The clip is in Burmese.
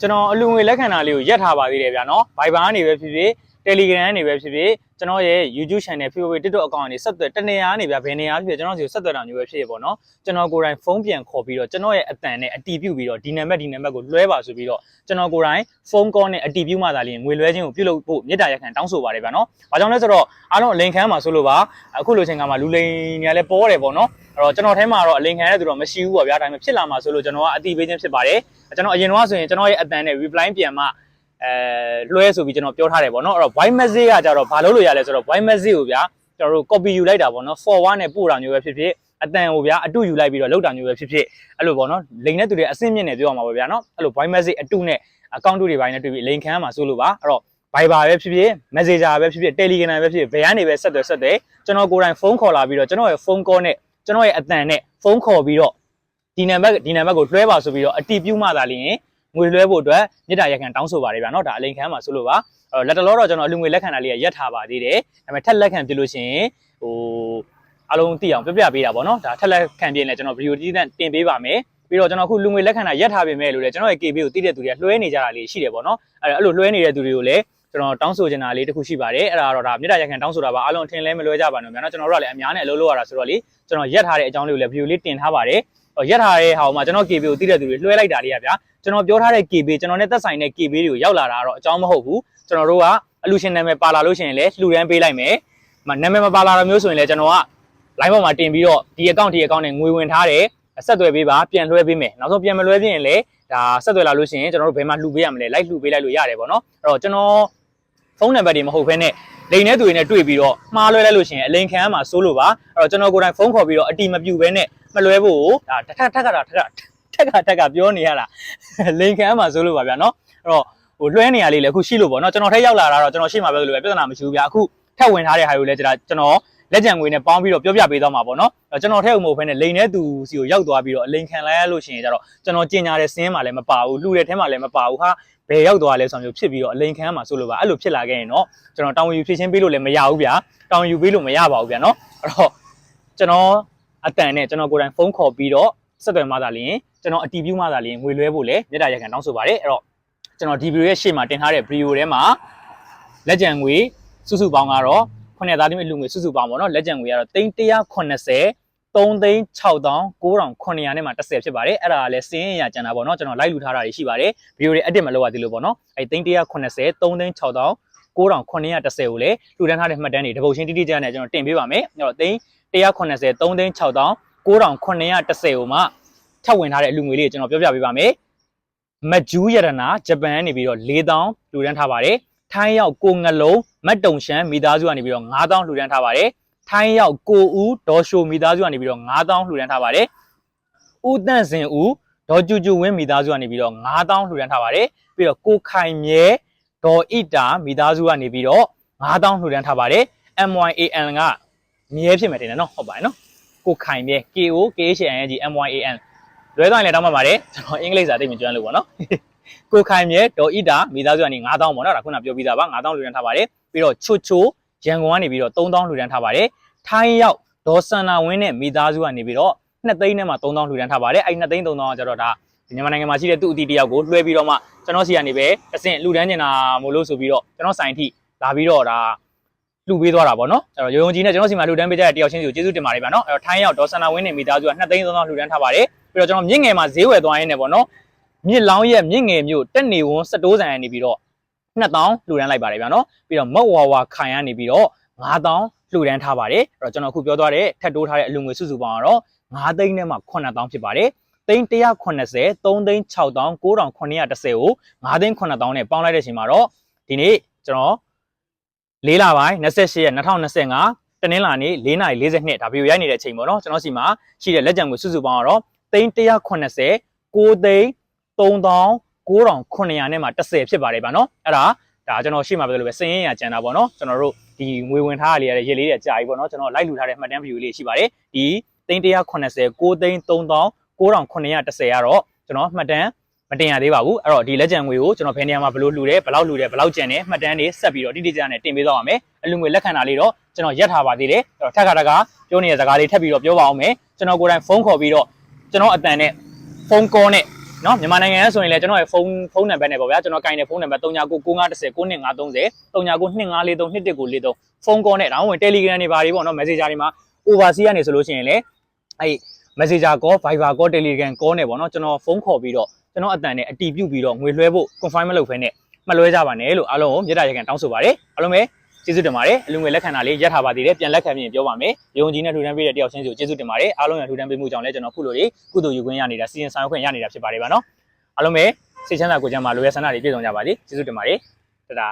ကျွန်တော်အလူငွေလက်ခံတာလေးကိုရက်ထားပါသေးတယ်ဗျာနော် Viber ကနေပဲဖြစ်ဖြစ် Telegram ကနေပဲဖြစ်ဖြစ်ကျွန်တော်ရဲ့ YouTube channel Facebook TikTok account ကနေဆက်သွယ်တနေရာနေဗျာဘယ်နေရာဖြစ်ဖြစ်ကျွန်တော်စီကိုဆက်သွယ်တာမျိုးပဲဖြစ်ဖြစ်ပေါ့နော်ကျွန်တော်ကိုယ်တိုင်ဖုန်းပြန်ခေါ်ပြီးတော့ကျွန်တော်ရဲ့အတန်နဲ့အတီးပြုတ်ပြီးတော့ဒီနံပါတ်ဒီနံပါတ်ကိုလွှဲပါဆိုပြီးတော့ကျွန်တော်ကိုယ်တိုင်ဖုန်းကောနဲ့အတီးပြုတ်မှသာလျှင်ငွေလွှဲခြင်းကိုပြုလုပ်ဖို့မြစ်တာရက်ခံတောင်းဆိုပါတယ်ဗျာနော်။ဘာကြောင့်လဲဆိုတော့အားလုံးအလိန်ခံမှာဆိုလို့ပါအခုလိုချိန်ကမှလူလိန်ညာလဲပေါ်တယ်ပေါ့နော်။အဲ့တော့ကျွန်တော်ထဲမှာတော့အလိန်ခံတဲ့သူတော့မရှိဘူးပေါ့ဗျာဒါပေမဲ့ဖြစ်လာမှာဆိုလို့ကျွန်တော်ကအတီးပေးခြင်းဖြစ်ပါတယ်။ကျွန်တော်အရင်တော့ဆိုရင်ကျွန်တော်ရဲ့အတန်နဲ့ reply ပြန်မှ အဲလွှဲဆိုပြီးကျွန်တော်ပြောထားတယ်ပေါ့နော်အဲ့တော့ voice message ကကြတော့ဘာလို့လို့ရလဲဆိုတော့ voice message ကိုဗျာကျွန်တော်တို့ copy ယူလိုက်တာပေါ့နော် forward နဲ့ပို့တာမျိုးပဲဖြစ်ဖြစ်အတန်ကိုဗျာအတုယူလိုက်ပြီးတော့လောက်တာမျိုးပဲဖြစ်ဖြစ်အဲ့လိုပေါ့နော်လိန်တဲ့သူတွေအဆင့်မြင့်နေပြောရမှာပါဗျာနော်အဲ့လို voice message အတုနဲ့ account တွေပိုင်းနဲ့တွေ့ပြီးလိန်ခံမှာစိုးလို့ပါအဲ့တော့ Viber ပဲဖြစ်ဖြစ် Messenger ပဲဖြစ်ဖြစ် Telegram ပဲဖြစ်ဖြစ်ဘယ်ကနေပဲဆက်သွယ်ဆက်သွယ်ကျွန်တော်ကိုယ်တိုင်ဖုန်းခေါ်လာပြီးတော့ကျွန်တော်ရဲ့ဖုန်း call နဲ့ကျွန်တော်ရဲ့အတန်နဲ့ဖုန်းခေါ်ပြီးတော့ဒီနံပါတ်ဒီနံပါတ်ကိုလွှဲပါဆိုပြီးတော့အတီးပြုမှသာလျှင် ငွေလွှဲဖို့အတွက်မြစ်တာရက်ခံတောင်းဆိုပါတယ်ဗျာနော်ဒါအလိန်ခံမှာဆိုလို့ပါအဲ့တော့လက်တလောတော့ကျွန်တော်အလူငွေလက်ခံတာလေးကရက်ထားပါသေးတယ်ဒါပေမဲ့ထက်လက်ခံပြလို့ရှိရင်ဟိုအလုံးသိအောင်ပြပြပေးတာပေါ့နော်ဒါထက်လက်ခံပြရင်လည်းကျွန်တော်ဗီဒီယိုတီးတဲ့တင်ပေးပါမယ်ပြီးတော့ကျွန်တော်အခုလူငွေလက်ခံတာရက်ထားပေးမယ်လို့လည်းကျွန်တော်ရဲ့ KB ကိုသိတဲ့သူတွေကလွှဲနေကြတာလေးရှိတယ်ပေါ့နော်အဲ့အဲ့လိုလွှဲနေတဲ့သူတွေကိုလည်းကျွန်တော်တောင်းဆိုချင်တာလေးတစ်ခုရှိပါတယ်အဲ့ဒါတော့ဒါမြစ်တာရက်ခံတောင်းဆိုတာပါအားလုံးအထင်လဲမလွဲကြပါနဲ့ဗျာနော်ကျွန်တော်တို့ကလည်းအများနဲ့အလုပ်လုပ်ရတာဆိုတော့လေကျွန်တော်ရက်ထားတဲ့အကြောင်းလေးကိုလည်းဗီဒီယိုလေးတင်ထားပါတယ်ဟို ရက်ထားတဲ့ဟာကိုမှကျွန်တော် KB ကိုသိတဲ့သူတွေလွှဲလိုက်တာလေးကဗျာကျွန်တော်ပြောထားတဲ့ KB ကျွန်တော်နဲ့သက်ဆိုင်တဲ့ KB တွေကိုရောက်လာတာတော့အကြောင်းမဟုတ်ဘူးကျွန်တော်တို့ကအလူရှင်နာမည်ပါလာလို့ရှိရင်လည်းလှူဒန်းပေးလိုက်မယ်မနာမည်မပါလာတော့မျိုးဆိုရင်လည်းကျွန်တော်က line ပေါ်မှာတင်ပြီးတော့ဒီ account ဒီ account နဲ့ငွေဝင်ထားတယ်ဆက်သွယ်ပေးပါပြန်လွှဲပေးမယ်နောက်ဆုံးပြန်မလွှဲပြရင်လည်းဒါဆက်သွယ်လာလို့ရှိရင်ကျွန်တော်တို့ဘယ်မှာလှူပေးရမလဲ like လှူပေးလိုက်လို့ရတယ်ပေါ့နော်အဲ့တော့ကျွန်တော် ဖုန်းနံပါတ်တွေမဟုတ်ဘဲနဲ့လိန်တဲ့သူတွေနဲ့တွေ့ပြီးတော့မှားလွှဲလိုက်လို့ရှိရင်အလိန်ခံမှာစိုးလို့ပါအဲ့တော့ကျွန်တော်ကိုယ်တိုင်ဖုန်းခေါ်ပြီးတော့အတီမပြူဘဲနဲ့မလွှဲဖို့ဒါတစ်ခါထက်ကတာထက်ကထက်ကထက်ကပြောနေရတာလိန်ခံမှာစိုးလို့ပါဗျာနော်အဲ့တော့ဟိုလွှဲနေရလေးလည်းအခုရှိလို့ပေါ့နော်ကျွန်တော်ထက်ရောက်လာတာတော့ကျွန်တော်ရှေ့မှာပြောလို့ပဲပြဿနာမရှိဘူးဗျာအခုထက်ဝင်ထားတဲ့ဟာကိုလည်းကျွန်တော် လက်ကြံငွေနဲ့ပေါင်းပြီးတော့ပြောပြပေးသွားမှာပေါ့နော်အဲ့ကျွန်တော်ထက်ဦးမဟုတ်ဘဲနဲ့လိန်တဲ့သူစီကိုရောက်သွားပြီးတော့အလိန်ခံလိုက်ရလို့ရှိရင်ကျတော့ကျွန်တော်ကြင်ညာတဲ့စင်းမှာလည်းမပါဘူးလှူတဲ့ထဲမှာလည်းမပါဘူးဟာဘယ်ရောက်သွားလဲဆိုတော့မျိုးဖြစ်ပြီးတော့အလိန်ခံမှာဆိုလို့ပါအဲ့လိုဖြစ်လာခဲ့ရင်တော့ကျွန်တော်တောင်းယူဖြည့်ချင်းပေးလို့လည်းမရဘူးဗျာတောင်းယူပေးလို့မရပါဘူးဗျာနော်အဲ့တော့ကျွန်တော်အတန်နဲ့ကျွန်တော်ကိုယ်တိုင်ဖုန်းခေါ်ပြီးတော့ဆက်သွယ်မှသာလျှင်ကျွန်တော်အတီးပြူမှသာလျှင်ငွေလွှဲဖို့လည်းမြေတားရက်ခံတောင်းဆိုပါတယ်အဲ့တော့ကျွန်တော်ဒီဗီဒီယိုရဲ့ရှေ့မှာတင်ထားတဲ့ဗီဒီယိုထဲမှာလက်ကျန်ငွေစုစုပေါင်းကတော့ ခုနှစ်သားသမီးလူငွေစုစုပေါင်းပေါ့နော်လက်ကျန်ငွေကတော့380 3သိန်း6900နဲ့မှ10ဖြစ်ပါတယ်အဲ့ဒါကလည်းစင်းရကျန်တာပေါ့နော်ကျွန်တော်လိုက်လူထားတာတွေရှိပါတယ်ဗီဒီယိုတွေအတစ်မလောက်ရသေးလို့ပေါ့နော်အဲ့380 3သိန်း6900 9910ကိုလည်းလှူဒန်းထားတဲ့မှတ်တမ်းတွေတပုတ်ချင်းတိတိကျကျနဲ့ကျွန်တော်တင်ပေးပါမယ်အဲ့တော့သိန်း180 3သိန်း6900 9910ကိုမှထပ်ဝင်ထားတဲ့အလူငွေလေးကိုကျွန်တော်ပြောပြပေးပါမယ်မဂျူးရတနာဂျပန်ကနေပြီးတော့4000လှူဒန်းထားပါတယ် ထိုင်းရောက်ကိုငလုံးမတ်တုံရှမ်းမိသားစုကနေပြီးတော့9000လှူဒန်းထားပါတယ်ထိုင်းရောက်ကိုဦးဒေါ်ရှိုမိသားစုကနေပြီးတော့9000လှူဒန်းထားပါတယ်ဦးတန့်စင်ဦးဒေါ်ကျူကျူဝင်းမိသားစုကနေပြီးတော့9000လှူဒန်းထားပါတယ်ပြီးတော့ကိုခိုင်မြဲဒေါ်ဣတာမိသားစုကနေပြီးတော့9000လှူဒန်းထားပါတယ် MYAN ကမြဲဖြစ်မယ်တင်တယ်နော်ဟုတ်ပါတယ်နော်ကိုခိုင်မြဲ KO KHNG MYAN လွဲသွားရင်လည်းတောင်းပါပါတယ်ကျွန်တော်အင်္ဂလိပ်စာသိမကျွမ်းလို့ပေါ့နော် ကိုခိုင်မြဲဒေါ်ဣတာမိသားစုကနေ9000ပေါ့နော်ဒါခုနပြောပြီးသားပါ9000လှူဒန်းထားပါတယ်ပြီးတော့ချိုချိုရန်ကုန်ကနေပြီးတော့3000လှူဒန်းထားပါတယ်ထိုင်းရောက်ဒေါ်စန္နာဝင်းနဲ့မိသားစုကနေပြီးတော့2သိန်းနဲ့မှ3000လှူဒန်းထားပါတယ်အဲ့2သိန်း3000ကကျတော့ဒါမြန်မာနိုင်ငံမှာရှိတဲ့သူ့အတီတယောက်ကိုလွှဲပြီးတော့မှကျွန်တော်စီကနေပဲအဆင့်လှူဒန်းနေတာမို့လို့ဆိုပြီးတော့ကျွန်တော်ဆိုင်ထိလာပြီးတော့ဒါလှူပေးသွားတာပေါ့နော်အဲ့တော့ရုံရုံကြီးနဲ့ကျွန်တော်စီမှာလှူဒန်းပေးကြတဲ့တယောက်ချင်းစီကိုကျေးဇူးတင်ပါတယ်ဗျာနော်အဲ့တော့ထိုင်းရောက်ဒေါ်စန္နာဝင်းနဲ့မိသားစုက2သိန်း3000လှူဒန်းထားပါတယ်ပြီးတော့ကျွန်တော်မြင့်ငယ်မှာဈေးဝယ်သွားရင်းနဲ့ပေါ့နော် မြစ်လောင်းရဲ့မြင့်ငယ်မျိုးတက်နေဝန်းစတိုးဆိုင်ကနေပြီးတော့2000လှူဒန်းလိုက်ပါတယ်ဗျာနော်ပြီးတော့မက်ဝါဝါခိုင်ကနေပြီးတော့9000လှူဒန်းထားပါတယ်အဲ့တော့ကျွန်တော်အခုပြောသွားတဲ့ထက်တိုးထားတဲ့အလူငွေစုစုပေါင်းကတော့9သိန်းနဲ့မှ9000ဖြစ်ပါတယ်သိန်း180 3သိန်း6900 9910ကို9သိန်း9000နဲ့ပေါင်းလိုက်တဲ့အချိန်မှာတော့ဒီနေ့ကျွန်တော်၄လပိုင်း28ရက်2025တနင်္လာနေ့4နာရီ42ဒါဗီဒီယိုရိုက်နေတဲ့အချိန်ပေါ့နော်ကျွန်တော်စီမှာရှိတဲ့လက်ကျန်ကိုစုစုပေါင်းကတော့သိန်း180 9သိန်း 3900နဲ့မှ10ဖြစ်ပါတယ်ဗျာနော်အဲ့ဒါဒါကျွန်တော်ရှေ့မှာပြောလို့ပဲစင်ရင်ရကျန်တာပေါ့နော်ကျွန်တော်တို့ဒီငွေဝင်ထားရလေးရတဲ့ရေလေးတွေကြာပြီပေါ့နော်ကျွန်တော်လိုက်လူထားတဲ့မှတ်တမ်းဗီဒီယိုလေးရှိပါတယ်ဒီသိန်း180 9သိန်း3900 9910ကတော့ကျွန်တော်မှတ်တမ်းမတင်ရသေးပါဘူးအဲ့တော့ဒီလက်ကျန်ငွေကိုကျွန်တော်ဘယ်နေရာမှာဘယ်လိုလှူတယ်ဘယ်လောက်လှူတယ်ဘယ်လောက်ကျန်တယ်မှတ်တမ်းတွေဆက်ပြီးတော့တိတိကျကျနဲ့တင်ပေးသွားပါမယ်အလူငွေလက်ခံတာလေးတော့ကျွန်တော်ရက်ထားပါသေးတယ်အဲ့တော့ထက်ခါတကပြောနေတဲ့စကားလေးထပ်ပြီးတော့ပြောပါအောင်မယ်ကျွန်တော်ကိုယ်တိုင်ဖုန်းခေါ်ပြီးတော့ကျွန်တော်အတန်နဲ့ဖုန်းကောနဲ့ နနော်မြန်မာနိုင်ငံရဲ့ဆိုရင်လည်းကျွန်တော်ရဲ့ဖုန်းဖုန်းနံပါတ်နဲ့ပေါ့ဗျာကျွန်တော်ကင်တဲ့ဖုန်းနံပါတ်399910 9530 399930ဖုန်းကောနဲ့ဒါမှမဟုတ် Telegram တွေဘာတွေပေါ့နော် Messenger တွေမှာ overseas ကနေဆိုလို့ရှိရင်လည်းအဲ့ Messenger call Viber call Telegram call နဲ့ပေါ့နော်ကျွန်တော်ဖုန်းခေါ်ပြီးတော့ကျွန်တော်အတန်နဲ့အတီးပြုတ်ပြီးတော့ငွေလွှဲဖို့ confirm မလုပ်ဖ ೇನೆ မလွှဲကြပါနဲ့လို့အားလုံးကိုမြေတားရကန်တောင်းဆိုပါတယ်အားလုံးပဲ ကျေးဇူးတင်ပါတယ်အလူငွေလက်ခံတာလေးရက်ထားပါသေးတယ်ပြန်လက်ခံပြီးရင်ပြောပါမယ်ရုံကြီးနဲ့ထူထမ်းပေးတဲ့တယောက်ချင်းစီကိုကျေးဇူးတင်ပါတယ်အားလုံးရဲ့ထူထမ်းပေးမှုကြောင့်လည်းကျွန်တော်ခုလိုလေးကုသိုလ်ယူခွင့်ရနေတာစီရင်ဆောင်ရွက်ခွင့်ရနေတာဖြစ်ပါတယ်ဗျာနော်အားလုံးပဲစိတ်ချမ်းသာကိုယ်ချမ်းသာလိုရဆန္ဒတွေပြည့်စုံကြပါစေကျေးဇူးတင်ပါတယ်တဒါ